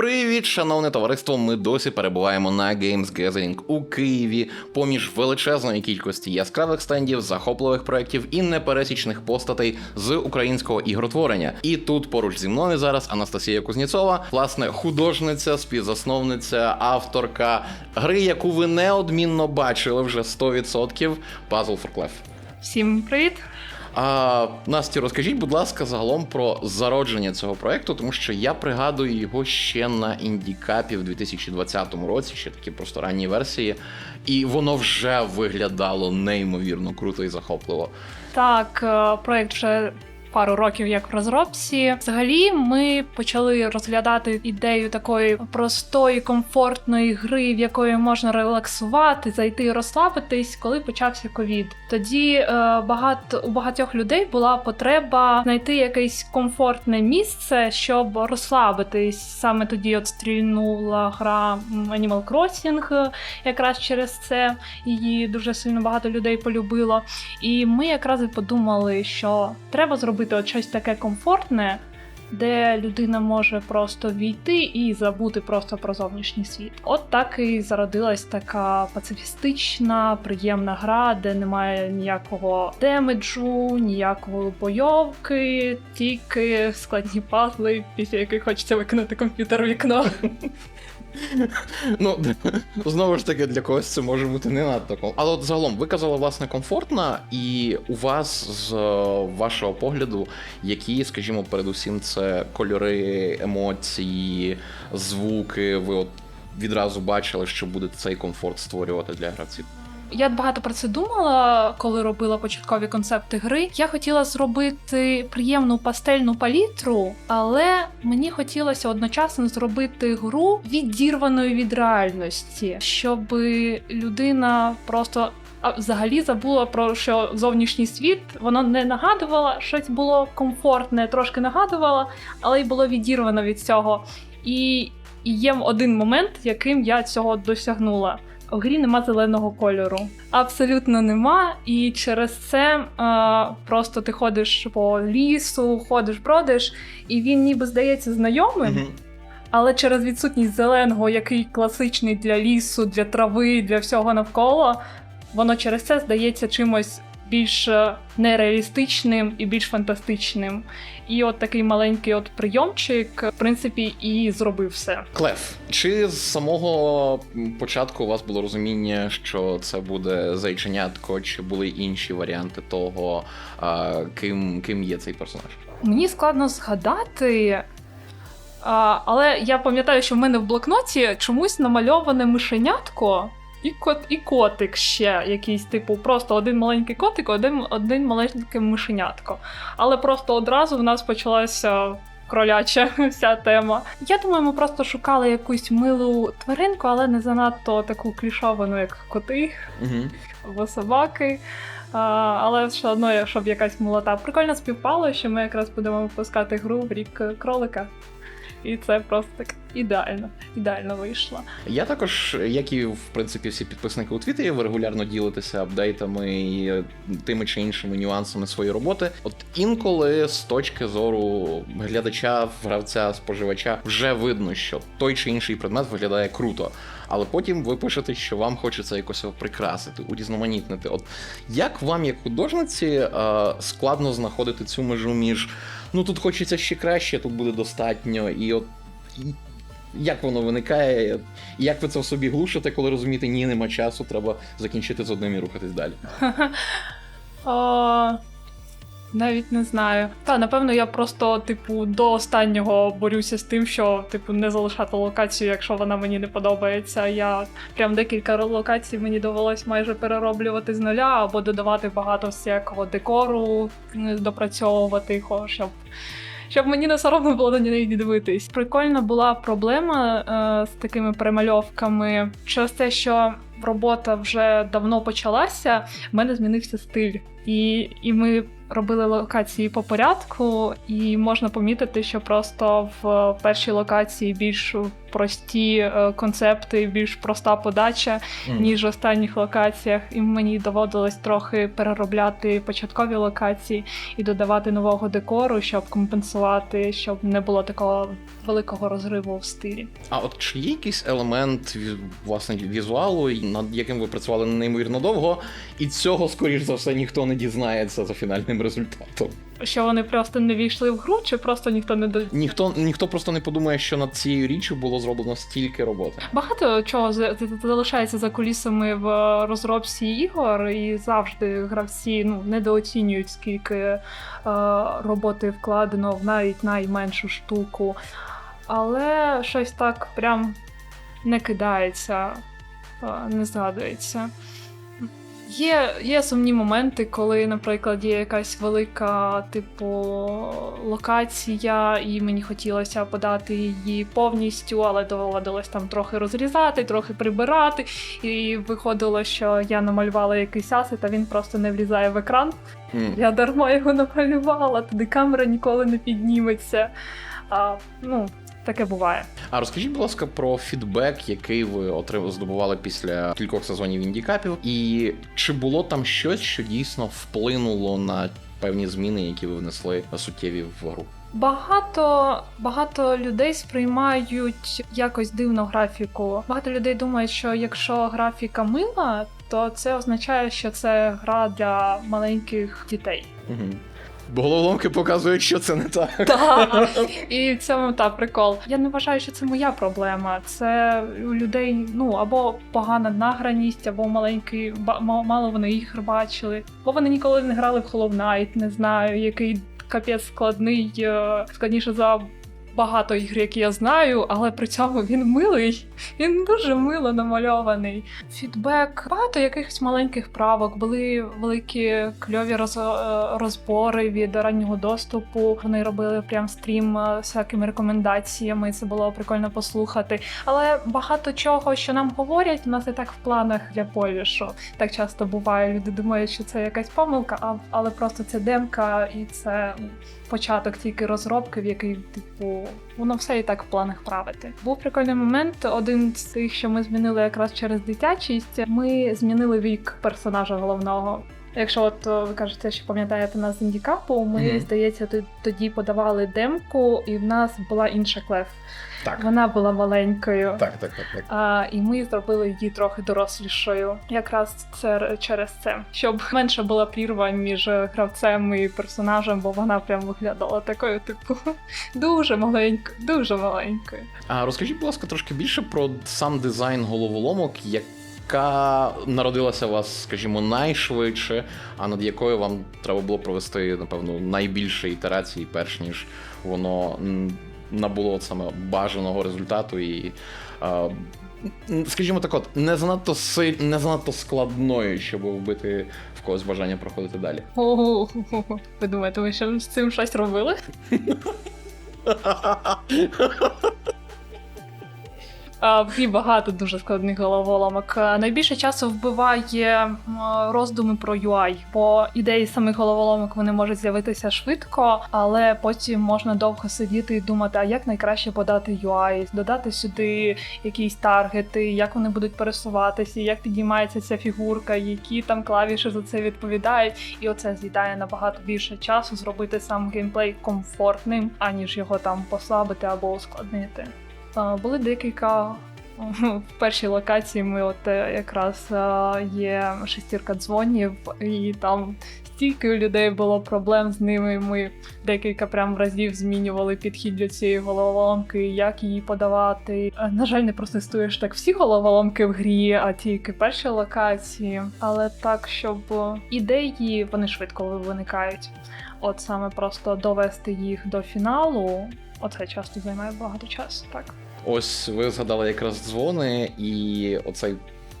Привіт, шановне товариство! Ми досі перебуваємо на Games Gathering у Києві поміж величезної кількості яскравих стендів, захопливих проєктів і непересічних постатей з українського ігротворення. І тут поруч зі мною зараз Анастасія Кузнєцова, власне, художниця, співзасновниця, авторка гри, яку ви неодмінно бачили вже 100% Puzzle for Clef. Всім привіт! А Насті, розкажіть, будь ласка, загалом про зародження цього проекту, тому що я пригадую його ще на індікапі в 2020 році, ще такі просто ранні версії, і воно вже виглядало неймовірно круто і захопливо. Так, е, проект вже пару років як в розробці. Взагалі, ми почали розглядати ідею такої простої, комфортної гри, в якої можна релаксувати, зайти і розслабитись, коли почався ковід. Тоді е, багато у багатьох людей була потреба знайти якесь комфортне місце, щоб розслабитись. Саме тоді от стрільнула гра Animal Crossing, е, якраз через це її дуже сильно багато людей полюбило. І ми якраз і подумали, що треба зробити от щось таке комфортне, де людина може просто війти і забути просто про зовнішній світ. От так і зародилась така пацифістична, приємна гра, де немає ніякого демеджу, ніякої бойовки, тільки складні пазли, після яких хочеться викинути комп'ютер в вікно. Ну знову ж таки, для когось це може бути не надто комфортно. Але от загалом ви казали, власне, комфортна, і у вас з е, вашого погляду, які, скажімо, передусім, це кольори, емоції, звуки, ви от відразу бачили, що буде цей комфорт створювати для гравців. Я багато про це думала, коли робила початкові концепти гри. Я хотіла зробити приємну пастельну палітру, але мені хотілося одночасно зробити гру відірваною від реальності, щоб людина просто. А взагалі забула про що зовнішній світ воно не нагадувало, щось було комфортне, трошки нагадувало, але й було відірвано від цього. І, і є один момент, яким я цього досягнула. У грі нема зеленого кольору. Абсолютно нема. І через це е, просто ти ходиш по лісу, ходиш, бродиш, і він ніби здається знайомим, але через відсутність зеленого, який класичний для лісу, для трави, для всього навколо, воно через це здається чимось більш е, нереалістичним і більш фантастичним. І от такий маленький от прийомчик, в принципі, і зробив все. Клев, чи з самого початку у вас було розуміння, що це буде зайченятко, чи були інші варіанти того, ким, ким є цей персонаж? Мені складно згадати. А, але я пам'ятаю, що в мене в блокноті чомусь намальоване мишенятко і кот, і котик ще якийсь, типу, просто один маленький котик, один, один маленьке мишенятко. Але просто одразу в нас почалася кроляча вся тема. Я думаю, ми просто шукали якусь милу тваринку, але не занадто таку клішовану, як коти Угу. або собаки. А, але все одно, щоб якась молота. Прикольно співпало, що ми якраз будемо випускати гру в рік кролика. І це просто так ідеально, ідеально вийшло. Я також, як і в принципі всі підписники у Твіттері, ви регулярно ділитеся апдейтами і е, тими чи іншими нюансами своєї роботи. От інколи з точки зору глядача, гравця, споживача вже видно, що той чи інший предмет виглядає круто. Але потім ви пишете, що вам хочеться якось його прикрасити, урізноманітнити. От як вам, як художниці, е, складно знаходити цю межу між ну тут хочеться ще краще, тут буде достатньо, і от як воно виникає, і як ви це в собі глушите, коли розумієте, ні, нема часу, треба закінчити з одним і рухатись далі. Навіть не знаю. Та, напевно, я просто, типу, до останнього борюся з тим, що, типу, не залишати локацію, якщо вона мені не подобається. Я прям декілька локацій мені довелось майже перероблювати з нуля або додавати багато всякого декору, допрацьовувати його, щоб. Щоб мені не соромно було на неї дивитись. Прикольна була проблема е, з такими перемальовками через те, що робота вже давно почалася, в мене змінився стиль. І, і ми робили локації по порядку, і можна помітити, що просто в першій локації більш прості е, концепти, більш проста подача, Мгм. ніж в останніх локаціях. І мені доводилось трохи переробляти початкові локації і додавати нового декору, щоб компенсувати, щоб не було такого великого розриву в стилі. А от чи є якийсь елемент власне візуалу, над яким ви працювали неймовірно довго, і цього, скоріш за все, ніхто не дізнається за фінальним результатом. Що вони просто не війшли в гру, чи просто ніхто не до Ніхто ніхто просто не подумає, що над цією річчю було зроблено стільки роботи. Багато чого за- за- залишається за кулісами в розробці ігор, і завжди гравці ну недооцінюють скільки е, роботи вкладено в навіть найменшу штуку. Але щось так прям не кидається, е, не згадується. Є, є сумні моменти, коли, наприклад, є якась велика, типу, локація, і мені хотілося подати її повністю, але доводилось там трохи розрізати, трохи прибирати. І виходило, що я намалювала якийсь асет, а він просто не влізає в екран. М. Я дарма його намалювала, туди камера ніколи не підніметься. А, ну, таке буває. А розкажіть, будь ласка, про фідбек, який ви отрив... здобували після кількох сезонів індікапів, і чи було там щось, що дійсно вплинуло на певні зміни, які ви внесли суттєві в гру? Багато багато людей сприймають якось дивно графіку. Багато людей думають, що якщо графіка мила, то це означає, що це гра для маленьких дітей. Угу. Бо головоломки показують, що це не так. Так, і в цьому та прикол. Я не вважаю, що це моя проблема. Це у людей ну або погана награність, або маленький ба- мало вони ігр бачили, бо вони ніколи не грали в Hollow Knight, не знаю, який капець складний, е, складніше за. Багато ігр, які я знаю, але при цьому він милий. Він дуже мило намальований. Фідбек, багато якихось маленьких правок, були великі кльові роз, е, розбори від раннього доступу. Вони робили прям стрім е, з всякими рекомендаціями. Це було прикольно послухати. Але багато чого, що нам говорять, у нас і так в планах для полішу. Так часто буває. Люди думають, що це якась помилка, а але просто це демка, і це початок тільки розробки, в який, типу, воно все і так в планах правити. Був прикольний момент. Один з тих, що ми змінили якраз через дитячість. Ми змінили вік персонажа головного. Якщо от ви кажете, що пам'ятаєте нас з індікапу, ми, Мгм. здається, тоді подавали демку, і в нас була інша клев. Так. Вона була маленькою. Так, так, так, так. А, і ми зробили її трохи дорослішою, якраз це через це, щоб менше була прірва між гравцем і персонажем, бо вона прям виглядала такою, типу, дуже маленькою, дуже маленькою. А розкажіть, будь ласка, трошки більше про сам дизайн головоломок, яка народилася у вас, скажімо, найшвидше, а над якою вам треба було провести, напевно, найбільше ітерацій, перш ніж воно набуло от саме бажаного результату і. Скажімо так, от не занадто си... не занадто складною, щоб вбити в когось бажання проходити далі. Ого, ви думаєте, ви ще з цим щось робили? Грі багато дуже складних головоломок. Найбільше часу вбиває роздуми про UI, бо ідеї самих головоломок вони можуть з'явитися швидко, але потім можна довго сидіти і думати, а як найкраще подати UI, додати сюди якісь таргети, як вони будуть пересуватися, як підіймається ця фігурка, які там клавіші за це відповідають. І оце з'їдає набагато більше часу зробити сам геймплей комфортним, аніж його там послабити або ускладнити. Були декілька. В першій локації ми от е, якраз е, є шестірка дзвонів, і там стільки у людей було проблем з ними. Ми декілька прям разів змінювали підхід до цієї головоломки, як її подавати. Е, На жаль, не протестуєш так всі головоломки в грі, а тільки перші локації. Але так, щоб ідеї вони швидко виникають. От саме просто довести їх до фіналу. Оце часто займає багато часу, так. Ось ви згадали якраз дзвони, і оцей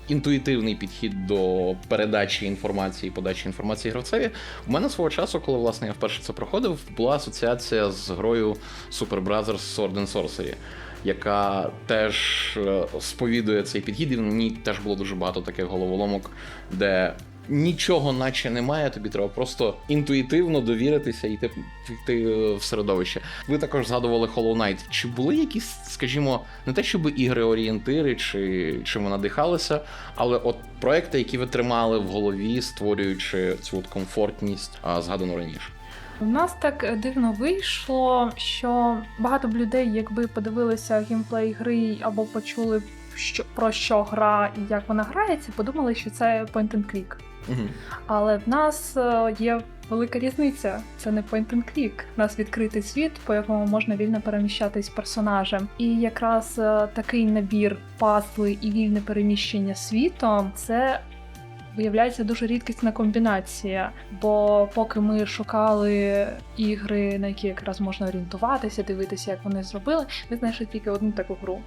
інтуїтивний підхід до передачі інформації, подачі інформації гравцеві. У мене свого часу, коли власне я вперше це проходив, була асоціація з грою Super Brothers Sword and Sorcery, яка теж е, сповідує цей підхід, і ній теж було дуже багато таких головоломок, де нічого наче немає, тобі треба просто інтуїтивно довіритися і йти, е, в середовище. Ви також згадували Hollow Knight. Чи були якісь, скажімо, не те, щоб ігри-орієнтири, чи чим ви надихалися, але от проекти, які ви тримали в голові, створюючи цю от комфортність, а, згадану раніше. У нас так дивно вийшло, що багато б людей, якби подивилися геймплей гри або почули що про що гра і як вона грається, подумали, що це point and click. Угу. Але в нас е, є велика різниця. Це не point and click. У нас відкритий світ, по якому можна вільно переміщатись персонажем. І якраз е, такий набір пазли і вільне переміщення світом це. Виявляється дуже рідкісна комбінація, бо поки ми шукали ігри, на які якраз можна орієнтуватися, дивитися, як вони зробили, ми знайшли тільки одну таку гру,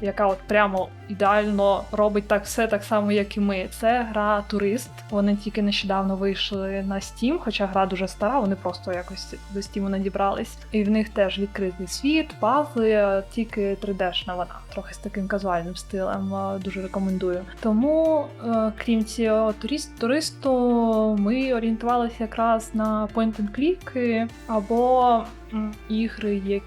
яка от прямо ідеально робить так все так само, як і ми. Це гра Турист. Вони тільки нещодавно вийшли на Steam, хоча гра дуже стара, вони просто якось до Steam надібрались. І в них теж відкритий світ, пазли, тільки 3D-шна вона, трохи з таким казуальним стилем. е, Дуже рекомендую. Тому, е, крім цього турист, туристу, ми орієнтувалися якраз на point and click або ігри, які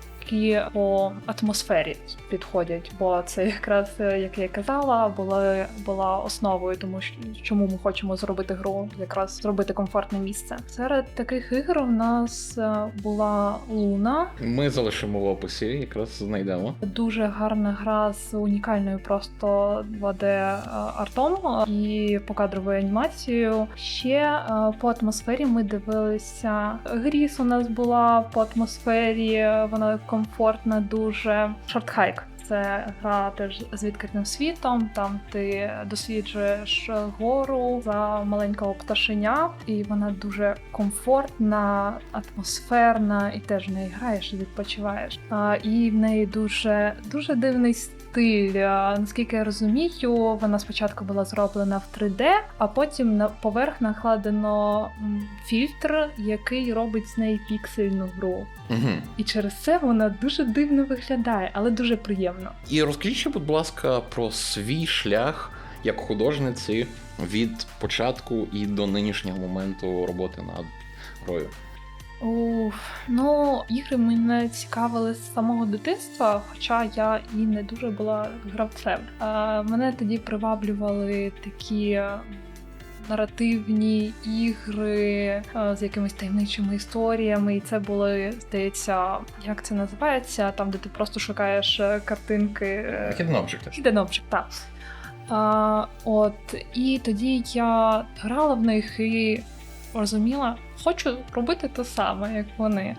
по атмосфері підходять, бо це якраз, як я казала, була, була основою, тому що чому ми хочемо зробити гру, якраз зробити комфортне місце. Серед таких ігор у нас е, була Луна, Ми залишимо в описі, якраз знайдемо. Дуже гарна гра з унікальною просто 2D е, артом і покадровою анімацією. Ще е, по атмосфері ми дивилися. Гріс у нас була по атмосфері, вона комфортна, дуже шорт-хайк. Це гра теж з відкритим світом. Там ти досліджуєш гору за маленького пташеня, і вона дуже комфортна, атмосферна, і теж в неї граєш і відпочиваєш. А, і в неї дуже дуже дивний стиль. Наскільки я розумію, вона спочатку була зроблена в 3D, а потім на поверх накладено фільтр, який робить з неї піксельну гру. Угу. І через це вона дуже дивно виглядає, але дуже приємно. І розкажіть, будь ласка, про свій шлях як художниці від початку і до нинішнього моменту роботи над грою. Уф, ну, ігри мене цікавили з самого дитинства, хоча я і не дуже була гравцем. А, мене тоді приваблювали такі е, наративні ігри е, з якимись таємничими історіями. І це були, здається, як це називається, там, де ти просто шукаєш е, картинки. Hidden Object. Hidden Object, так. А, от, і тоді я грала в них і розуміла, хочу робити те саме, як вони.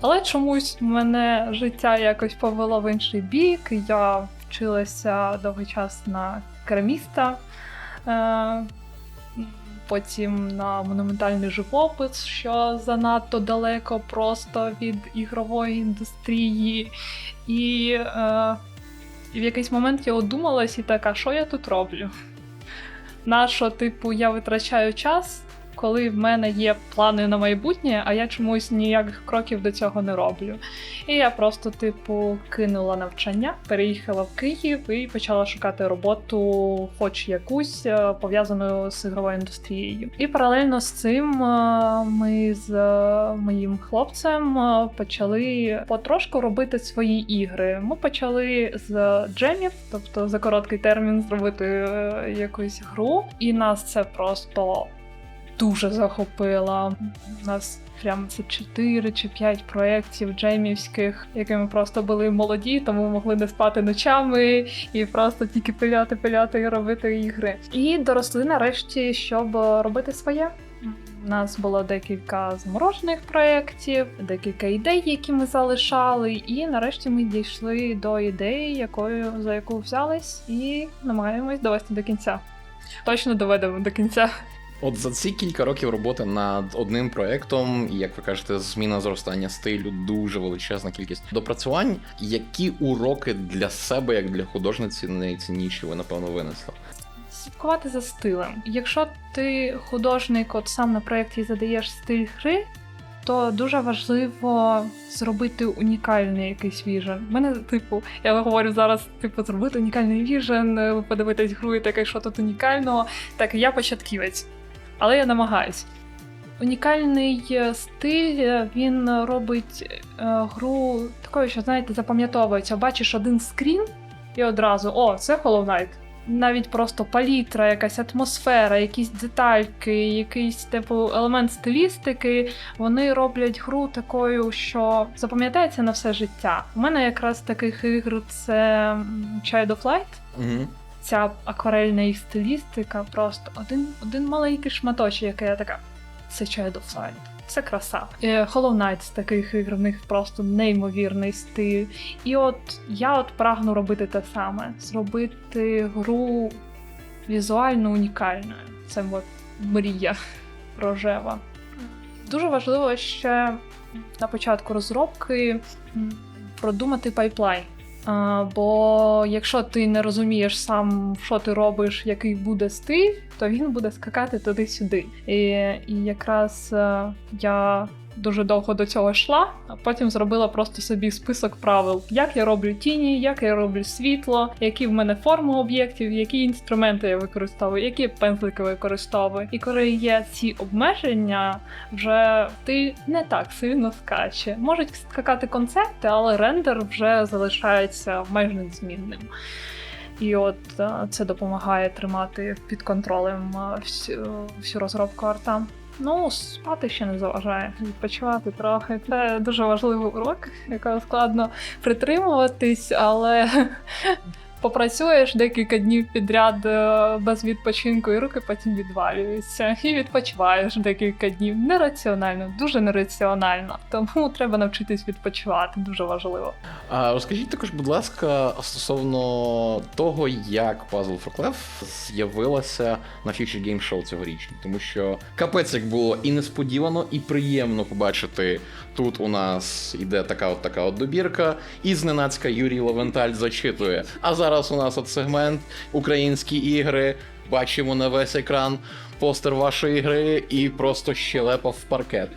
Але чомусь мене життя якось повело в інший бік. Я вчилася довгий час на кераміста, е, потім на монументальний живопис, що занадто далеко просто від ігрової індустрії. Е, і в якийсь момент я одумалась і така, що я тут роблю? На що, типу, я витрачаю час, коли в мене є плани на майбутнє, а я чомусь ніяких кроків до цього не роблю. І я просто, типу, кинула навчання, переїхала в Київ і почала шукати роботу, хоч якусь е, пов'язану з ігровою індустрією. І паралельно з цим е, ми з е, моїм хлопцем почали потрошку робити свої ігри. Ми почали з джемів, тобто за короткий термін зробити якусь гру, і нас це просто дуже захопило. У нас прям це 4 чи 5 проєктів джемівських, якими просто були молоді, тому могли не спати ночами і просто тільки пиляти, пиляти і робити ігри. І доросли нарешті, щоб робити своє. У нас було декілька заморожених проєктів, декілька ідей, які ми залишали, і нарешті ми дійшли до ідеї, якою за яку взялись, і намагаємось довести до кінця. Точно доведемо до кінця. От за ці кілька років роботи над одним проєктом, і як ви кажете, зміна зростання стилю, дуже величезна кількість допрацювань. Які уроки для себе, як для художниці, найцінніші ви напевно винесли? слідкувати за стилем. Якщо ти художник, от сам на проєкті задаєш стиль гри, то дуже важливо зробити унікальний якийсь віжен. У мене, типу, я говорю зараз, типу, зробити унікальний віжен, подивитись гру і таке, що тут унікального. Так, я початківець. Але я намагаюсь. Унікальний е, стиль е, він робить е, гру такою, що знаєте, запам'ятовується. Бачиш один скрін і одразу о, це Hollow Knight. Навіть просто палітра, якась атмосфера, якісь детальки, якийсь типу елемент стилістики, вони роблять гру такою, що запам'ятається на все життя. У мене якраз таких ігр це Child of Light. Угу. Ця акварельна їх стилістика, просто один, один маленький шматочок, який я така. Це Child of. Це краса. Е, Hollow Knight з таких ігр, в них просто неймовірний стиль. І от я от прагну робити те саме: зробити гру візуально унікальною. Це мрія рожева. Дуже важливо ще на початку розробки продумати пайплайн. А, бо якщо ти не розумієш сам, що ти робиш, який буде стиль, то він буде скакати туди-сюди. І, і якраз е, я дуже довго до цього йшла, а потім зробила просто собі список правил, як я роблю тіні, як я роблю світло, які в мене форми об'єктів, які інструменти я використовую, які пензлики використовую. І коли є ці обмеження, вже ти не так сильно скаче. Можуть скакати концепти, але рендер вже залишається майже незмінним. І от е, це допомагає тримати під контролем е, всю, всю розробку арта. Ну, спати ще не заважає, відпочивати трохи. Це дуже важливий урок, якого складно притримуватись, але попрацюєш декілька днів підряд е, без відпочинку, і руки потім відвалюються. І відпочиваєш декілька днів. Нераціонально, дуже нераціонально. Тому треба навчитись відпочивати, дуже важливо. А розкажіть також, будь ласка, стосовно того, як Puzzle for Clef з'явилася на Future Game Show цьогоріч. Тому що капець як було і несподівано, і приємно побачити. Тут у нас іде така от така от добірка, і зненацька Юрій Лавенталь зачитує. А зараз у нас от сегмент українські ігри. Бачимо на весь екран постер вашої гри і просто щелепа в паркет.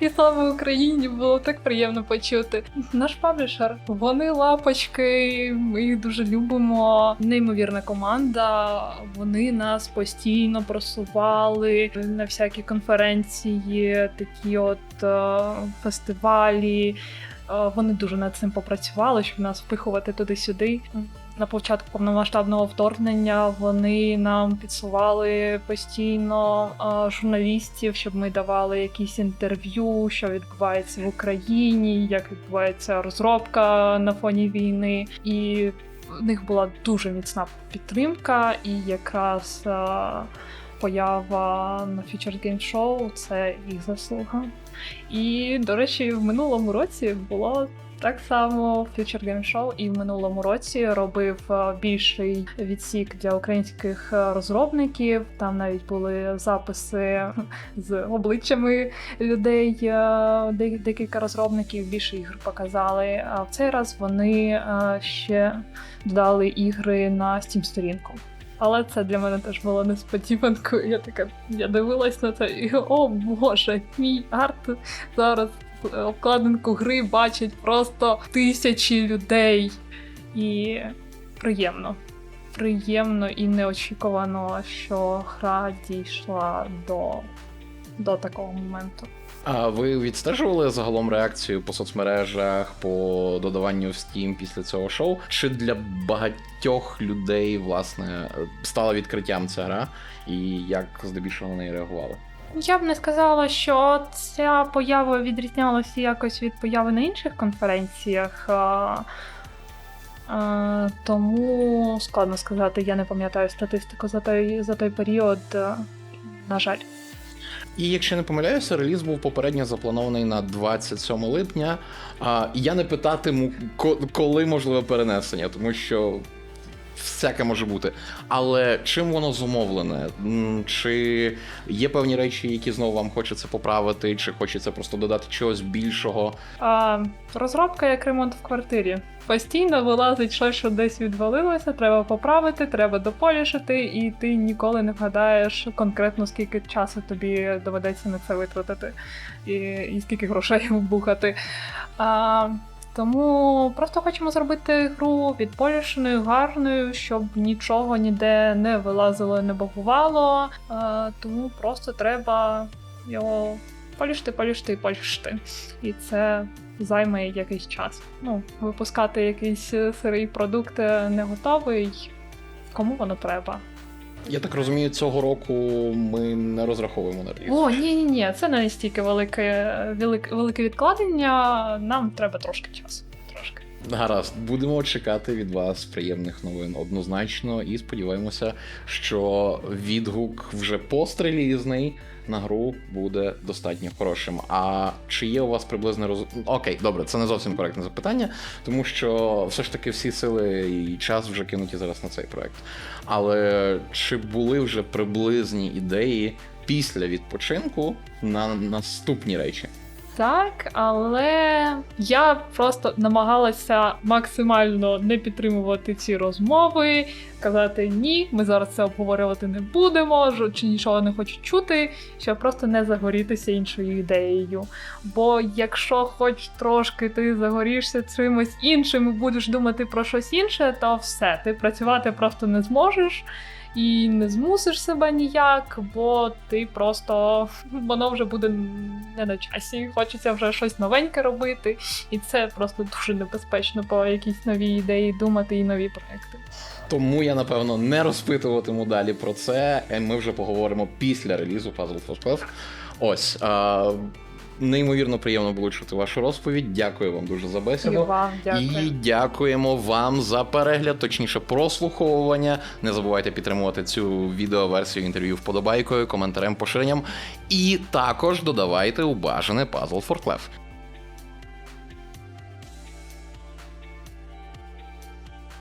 І слава Україні було так приємно почути. Наш паблішер, вони лапочки, ми їх дуже любимо. Неймовірна команда. Вони нас постійно просували на всякі конференції, такі от е, фестивалі. Е, Вони дуже над цим попрацювали, щоб нас впихувати туди-сюди. На початку повномасштабного вторгнення вони нам підсували постійно журналістів, щоб ми давали якісь інтерв'ю, що відбувається в Україні, як відбувається розробка на фоні війни. І в них була дуже міцна підтримка, і якраз е, поява на Future Game Show це їх заслуга. І, до речі, в минулому році було так само Future Game Show і в минулому році робив е, більший відсік для українських е, розробників. Там навіть були записи з обличчями людей, е, декілька розробників більше ігр показали. А в цей раз вони ще додали ігри на Steam сторінку. Але це для мене теж було несподіванкою. Я така я дивилась на це і о боже, мій арт зараз обкладинку гри бачать просто тисячі людей. І приємно. Приємно і неочікувано, що гра дійшла до, до такого моменту. А ви відстежували загалом реакцію по соцмережах, по додаванню в Steam після цього шоу? Чи для багатьох людей власне стала відкриттям ця гра, і як здебільшого на неї реагували? Я б не сказала, що ця поява відрізнялася якось від появи на інших конференціях. Тому складно сказати, я не пам'ятаю статистику за той, за той період. На жаль. І якщо не помиляюся, реліз був попередньо запланований на 27 липня. А я не питатиму, ко- коли можливе перенесення, тому що всяке може бути. Але чим воно зумовлене? Чи є певні речі, які знову вам хочеться поправити, чи хочеться просто додати чогось більшого? А, розробка як ремонт в квартирі. Постійно вилазить щось, що десь відвалилося, треба поправити, треба дополішити, і ти ніколи не вгадаєш конкретно скільки часу тобі доведеться на це витратити, і, і скільки грошей вбухати. А, Тому просто хочемо зробити гру відполішеною, гарною, щоб нічого ніде не вилазило, не багувало. Е, тому просто треба його полішти, полішти, полішти. І це займе якийсь час. Ну, випускати якийсь сирий продукт е, не готовий. Кому воно треба? Я так розумію, цього року ми не розраховуємо на реліз. О, ні, ні, ні, це не настільки велике, велике, велике відкладення. Нам треба трошки часу. Трошки. Гаразд, будемо чекати від вас приємних новин однозначно, і сподіваємося, що відгук вже пострелізний на гру буде достатньо хорошим. А чи є у вас приблизне роз... Окей, добре, це не зовсім коректне запитання, тому що все ж таки всі сили і час вже кинуті зараз на цей проект. Але чи були вже приблизні ідеї після відпочинку на наступні речі? Так, але я просто намагалася максимально не підтримувати ці розмови, казати ні, ми зараз це обговорювати не будемо, чи нічого не хочу чути, щоб просто не загорітися іншою ідеєю. Бо якщо хоч трошки ти загорішся чимось іншим і будеш думати про щось інше, то все, ти працювати просто не зможеш. І не змусиш себе ніяк, бо ти просто воно вже буде не на часі. Хочеться вже щось новеньке робити, і це просто дуже небезпечно по якісь нові ідеї думати і нові проекти. Тому я напевно не розпитуватиму далі про це. е, Ми вже поговоримо після релізу Puzzle for Spells. Ось. А, неймовірно приємно було чути вашу розповідь. Дякую вам дуже за І вам дякую. І дякуємо вам за перегляд, точніше прослуховування. Не забувайте підтримувати цю відеоверсію інтерв'ю вподобайкою, коментарем, поширенням. І також додавайте у бажане Puzzle for Clef.